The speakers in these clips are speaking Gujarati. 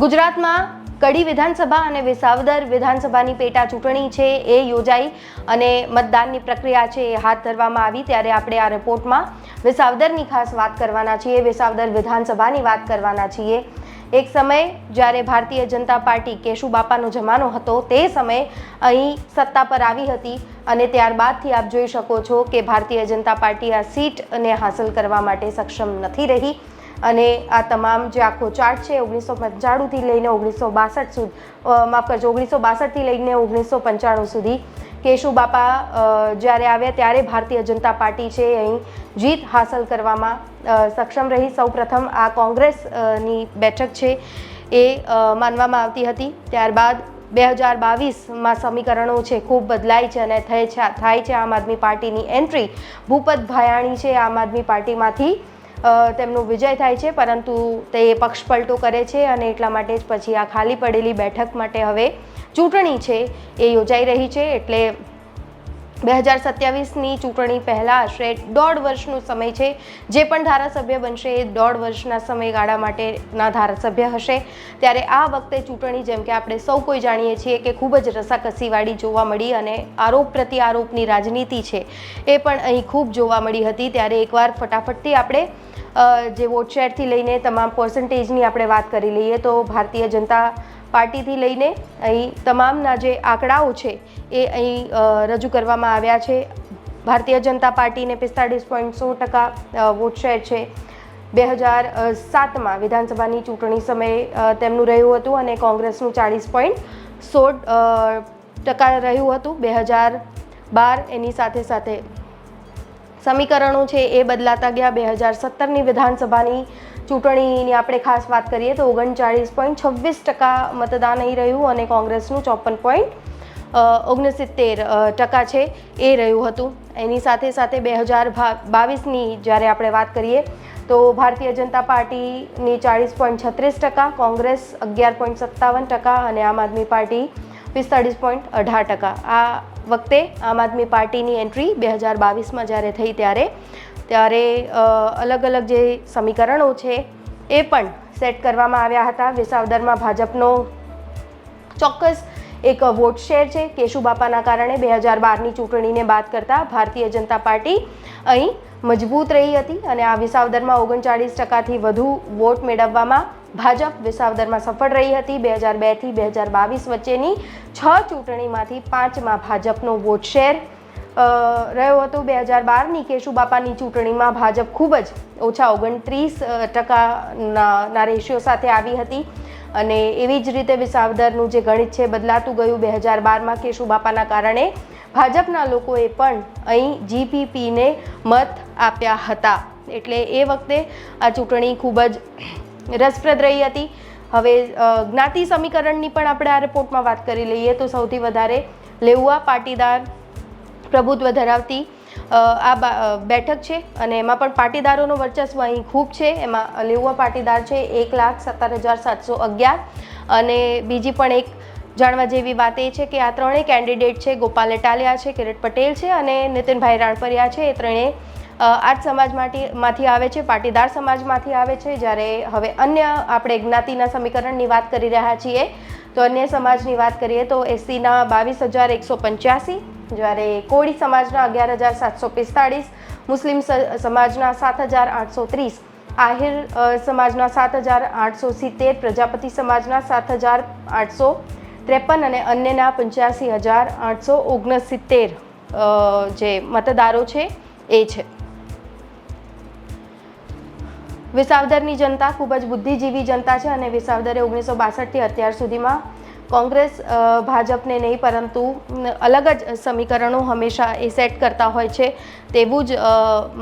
ગુજરાતમાં કડી વિધાનસભા અને વિસાવદર વિધાનસભાની પેટા ચૂંટણી છે, એ યોજાઈ અને મતદાનની પ્રક્રિયા છે એ હાથ ધરવામાં આવી. ત્યારે આપણે આ રિપોર્ટમાં વિસાવદરની ખાસ વાત કરવાના છીએ, વિસાવદર વિધાનસભાની વાત કરવાના છીએ. એક સમય જ્યારે ભારતીય જનતા પાર્ટી કેશુબાપાનો જમાનો હતો, તે સમયે અહીં સત્તા પર આવી હતી અને ત્યારબાદથી આપ જોઈ શકો છો કે ભારતીય જનતા પાર્ટી આ સીટને હાંસલ કરવા માટે સક્ષમ નથી રહી. અને આ તમામ જે આખો ચાર્ટ છે, ઓગણીસો પંચાણુંથી લઈને ઓગણીસો બાસઠ સુધી માફ કરજો, ઓગણીસો બાસઠથી લઈને ઓગણીસો પંચાણું સુધી કેશુબાપા જ્યારે આવ્યા ત્યારે ભારતીય જનતા પાર્ટી છે અહીં જીત હાંસલ કરવામાં સક્ષમ રહી. સૌપ્રથમ આ કોંગ્રેસની બેઠક છે, એ માનવામાં આવતી હતી. ત્યારબાદ બે હજાર બાવીસમાં સમીકરણો છે, ખૂબ બદલાય છે અને થાય છે આમ આદમી પાર્ટીની એન્ટ્રી. ભૂપત ભાયાણી છે, આમ આદમી પાર્ટીમાંથી તેમનો વિજય થાય છે, પરંતુ તે પક્ષપલટો કરે છે અને એટલા માટે જ પછી આ ખાલી પડેલી બેઠક માટે હવે ચૂંટણી છે, એ યોજાઈ રહી છે, એટલે બે હજાર સત્યાવીસની ચૂંટણી પહેલાં આશરે દોઢ વર્ષનો સમય છે. જે પણ ધારાસભ્ય બનશે એ દોઢ વર્ષના સમયગાળા માટેના ધારાસભ્ય હશે. ત્યારે આ વખતે ચૂંટણી જેમ કે આપણે સૌ કોઈ જાણીએ છીએ કે ખૂબ જ રસાકસીવાળી જોવા મળી અને આરોપ પ્રતિ આરોપની રાજનીતિ છે એ પણ અહીં ખૂબ જોવા મળી હતી. ત્યારે એકવાર ફટાફટથી આપણે જે વોટ શેરથી લઈને તમામ પર્સન્ટેજની આપણે વાત કરી લઈએ તો ભારતીય જનતા પાર્ટીથી લઈને અહીં તમામના જે આંકડાઓ છે એ અહીં રજૂ કરવામાં આવ્યા છે. ભારતીય જનતા પાર્ટીને પિસ્તાળીસ પોઈન્ટ સો ટકા વોટ શેર છે. બે હજાર સાતમાં વિધાનસભાની ચૂંટણી સમયે તેમનું રહ્યું હતું અને કોંગ્રેસનું ચાળીસ પોઈન્ટ સોળ ટકા રહ્યું હતું. બે હજાર બાર એની સાથે સાથે સમીકરણો છે એ બદલાતા ગયા બે હજાર સત્તરની વિધાનસભાની ચૂંટણીની આપણે ખાસ વાત કરીએ તો ઓગણચાળીસ પોઈન્ટ છવ્વીસ ટકા મતદાન અહીં રહ્યું અને કોંગ્રેસનું ચોપન પોઈન્ટ ઓગણસિત્તેર ટકા છે એ રહ્યું હતું. એની સાથે સાથે બે હજાર બાવીસની જ્યારે આપણે વાત કરીએ તો ભારતીય જનતા પાર્ટીની ચાળીસ પોઈન્ટ છત્રીસ ટકા, કોંગ્રેસ અગિયાર પોઈન્ટ સત્તાવન ટકા અને આમ આદમી પાર્ટી પિસ્તાળીસ પોઈન્ટ અઢાર ટકા. આ વખતે આમ આદમી પાર્ટીની એન્ટ્રી બે હજાર બાવીસમાં જ્યારે થઈ ત્યારે ત્યારે અલગ અલગ જે સમીકરણો છે એ પણ સેટ કરવામાં આવ્યા હતા. વિસાવદરમાં ભાજપનો ચોક્કસ એક વોટ શેર છે. કેશુબાપાના કારણે બે હજાર બારની ચૂંટણીને બાદ કરતા ભારતીય જનતા પાર્ટી અહીં મજબૂત રહી હતી અને આ વિસાવદરમાં ઓગણચાળીસ ટકાથી વધુ વોટ મેળવવામાં ભાજપ વિસાવદરમાં સફળ રહી હતી. બે હજાર બેથી બે હજાર બાવીસ વચ્ચેની છ ચૂંટણીમાંથી પાંચમાં ભાજપનો વોટ શેર રહ્યો હતો. બે હજાર બારની કેશુબાપાની ચૂંટણીમાં ભાજપ ખૂબ જ ઓછા ઓગણત્રીસ ટકાના રેશિયો સાથે આવી હતી. અને એવી જ રીતે વિસાવદરનું જે ગણિત છે બદલાતું ગયું. બે હજાર બારમાં કેશુબાપાના કારણે ભાજપના લોકોએ પણ અહીં જીપીપીને મત આપ્યા હતા. એટલે એ વખતે આ ચૂંટણી ખૂબ જ રસપ્રદ રહી હતી. હવે જ્ઞાતિ સમીકરણની પણ આપણે આ રિપોર્ટમાં વાત કરી લઈએ તો સૌથી વધારે લેઉઆ પાટીદાર પ્રભુત્વ ધરાવતી આ બેઠક છે અને એમાં પણ પાટીદારોનો વર્ચસ્વ અહીં ખૂબ છે. એમાં લેઉઆ પાટીદાર છે એક લાખ સત્તર હજાર સાતસો અગિયાર અને બીજી પણ એક જાણવા જેવી વાત એ છે કે આ ત્રણેય કેન્ડિડેટ છે, ગોપાલ એટાલિયા છે, કિરીટ પટેલ છે અને નીતિનભાઈ રાણપરિયા છે. એ ત્રણેય અ, સમાજમાંથી આવે છે પાટીદાર સમાજમાંથી આવે છે. જ્યારે હવે અન્ય આપણે જ્ઞાતિના સમીકરણની વાત કરી રહ્યા છીએ તો અન્ય સમાજની વાત કરીએ તો એસસીના બાવીસ હજાર એકસો પંચ્યાસી જ્યારે કોળી સમાજના અગિયાર હજાર સાતસો પિસ્તાળીસ મુસ્લિમ સમાજના સાત હજાર આઠસો ત્રીસ આહિર સમાજના સાત હજાર આઠસો સિત્તેર પ્રજાપતિ સમાજના સાત હજાર આઠસો ત્રેપન અને અન્યના પંચ્યાસી હજાર આઠસો ઓગણસિત્તેર જે મતદારો છે એ છે. વિસાવદરની જનતા ખૂબ જ બુદ્ધિજીવી જનતા છે અને વિસાવદરે ઓગણીસો બાસઠથી અત્યાર સુધીમાં કોંગ્રેસ ભાજપને નહીં, પરંતુ અલગ જ સમીકરણો હંમેશા એ સેટ કરતા હોય છે તેવું જ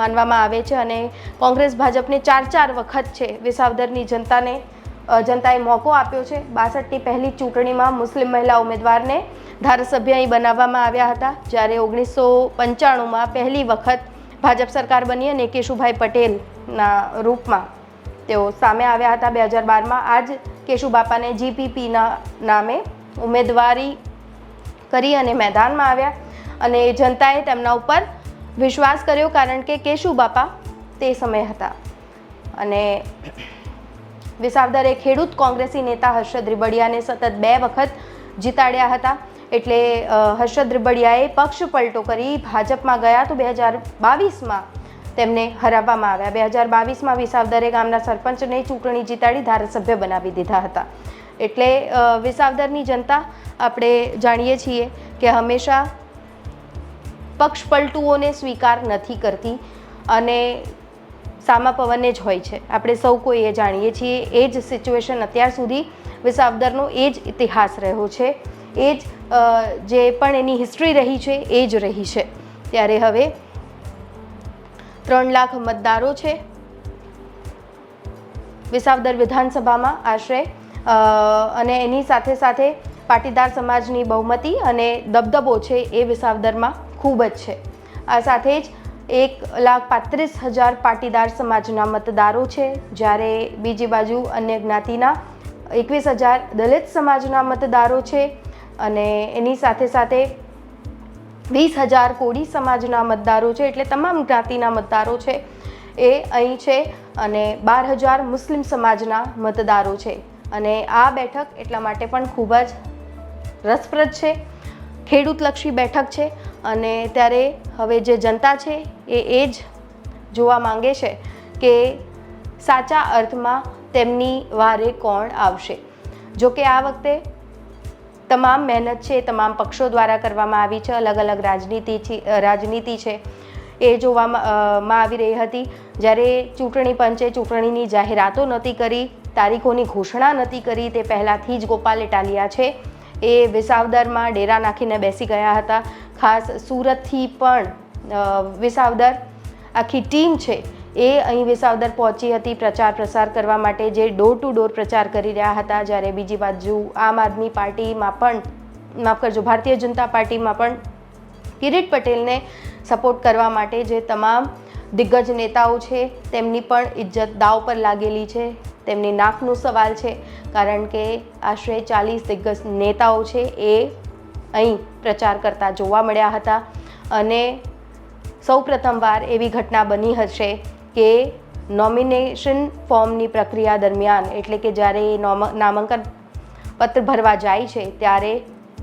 માનવામાં આવે છે અને કોંગ્રેસ, ભાજપને ચાર ચાર વખત છે વિસાવદરની જનતાને જનતાએ મોકો આપ્યો છે. બાસઠની પહેલી ચૂંટણીમાં મુસ્લિમ મહિલા ઉમેદવારને ધારાસભ્ય અહીં બનાવવામાં આવ્યા હતા, જ્યારે ઓગણીસો પંચાણુંમાં પહેલી વખત ભાજપ સરકાર બની અને કેશુભાઈ પટેલના રૂપમાં. તેઓ સામે આવ્યા હતા બે હજાર બારમાં. આ જ કેશુબાપાને જીપીપીના નામે ઉમેદવારી કરી અને મેદાનમાં આવ્યા. અને જનતાએ તેમના ઉપર વિશ્વાસ કર્યો કારણ કે કેશુબાપા તે સમયે હતા. અને વિસાવદરે ખેડૂત કોંગ્રેસી નેતા હર્ષદ રીબડિયાને સતત બે વખત જીતાડ્યા હતા. એટલે હર્ષદ રીબડિયાએ પક્ષ પલટો કરી ભાજપમાં ગયા તો બે હજાર બાવીસમાં તેમને હરાવવામાં આવ્યા. બે હજાર બાવીસમાં વિસાવદરે ગામના સરપંચને ચૂંટણી જીતાડી ધારાસભ્ય બનાવી દીધા હતા. એટલે વિસાવદરની જનતા આપણે જાણીએ છીએ કે હંમેશા પક્ષપલટુઓને સ્વીકાર નથી કરતી અને સામા પવને જ હોય છે. આપણે સૌ કોઈ એ જાણીએ છીએ એ જ સિચ્યુએશન અત્યાર સુધી વિસાવદરનો એ જ ઇતિહાસ રહ્યો છે. એ જ જે પણ એની હિસ્ટ્રી રહી છે એ જ રહી છે. ત્યારે હવે ત્રણ લાખ મતદારો છે. વિસાવદર વિધાનસભામાં આશરે અને એની સાથે સાથે પાટીદાર સમાજની બહુમતી અને દબદબો છે એ વિસાવદરમાં ખૂબ જ છે. આ સાથે જ એક લાખ પાંત્રીસ હજાર પાટીદાર સમાજના મતદારો છે, જ્યારે બીજી બાજુ અન્ય જ્ઞાતિના એકવીસ હજાર દલિત સમાજના મતદારો છે અને એની સાથે સાથે વીસ હજાર કોળી સમાજના મતદારો છે, એટલે તમામ જ્ઞાતિના મતદારો છે એ અહીં છે અને બાર હજાર મુસ્લિમ સમાજના મતદારો છે. અને આ બેઠક એટલા માટે પણ ખૂબ જ રસપ્રદ છે, ખેડૂતલક્ષી બેઠક છે અને ત્યારે હવે જે જનતા છે એ એ જ જોવા માંગે છે કે સાચા અર્થમાં તેમની વારે કોણ આવશે. જો કે આ વખતે તમામ મહેનત છે, તમામ પક્ષો દ્વારા કરવામાં આવી છે, અલગ અલગ રાજનીતિ રાજનીતિ છે, એ જોવામાં આવી રહી હતી. જ્યારે ચૂંટણી પંચે ચૂંટણીની જાહેરાતો નહોતી કરી, તારીખોની ઘોષણા નહોતી કરી, તે પહેલાંથી જ ગોપાલ ઇટાલિયા છે. એ વિસાવદરમાં ડેરા નાખીને બેસી ગયા હતા. ખાસ સુરતથી પણ વિસાવદર આખી ટીમ છે. એ અહીં વિસાવદર પહોંચી હતી પ્રચાર પ્રસાર કરવા માટે જે ડોર ટુ ડોર પ્રચાર કરી રહ્યા હતા. જ્યારે બીજી બાજુ આમ આદમી પાર્ટીમાં પણ, માફ કરજો, ભારતીય જનતા પાર્ટીમાં પણ કિરીટ પટેલને સપોર્ટ કરવા માટે જે તમામ દિગ્ગજ નેતાઓ છે, તેમની પણ ઇજ્જત દાવ પર લાગેલી છે. તેમની નાકનો સવાલ છે, કારણ કે આશરે ચાલીસ દિગ્ગજ નેતાઓ છે એ અહીં પ્રચાર કરતા જોવા મળ્યા હતા. અને સૌ પ્રથમવાર એવી ઘટના બની હશે કે નોમિનેશન ફોર્મની પ્રક્રિયા દરમિયાન, એટલે કે જ્યારે એ નોમ નામાંકન પત્ર ભરવા જાય છે, ત્યારે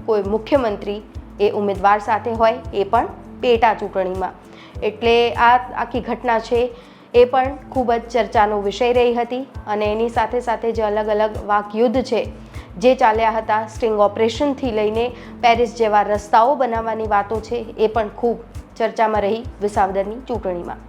કોઈ મુખ્યમંત્રી એ ઉમેદવાર સાથે હોય, એ પણ પેટા ચૂંટણીમાં. એટલે આ આખી ઘટના છે, એ પણ ખૂબ જ ચર્ચાનો વિષય રહી હતી અને એની સાથે સાથે જે અલગ અલગ વાકયુદ્ધ છે, જે ચાલ્યા હતા, સ્ટિંગ ઓપરેશનથી લઈને પેરિસ જેવા રસ્તાઓ બનાવવાની વાતો છે, એ પણ ખૂબ ચર્ચામાં રહી વિસાવદરની ચૂંટણીમાં.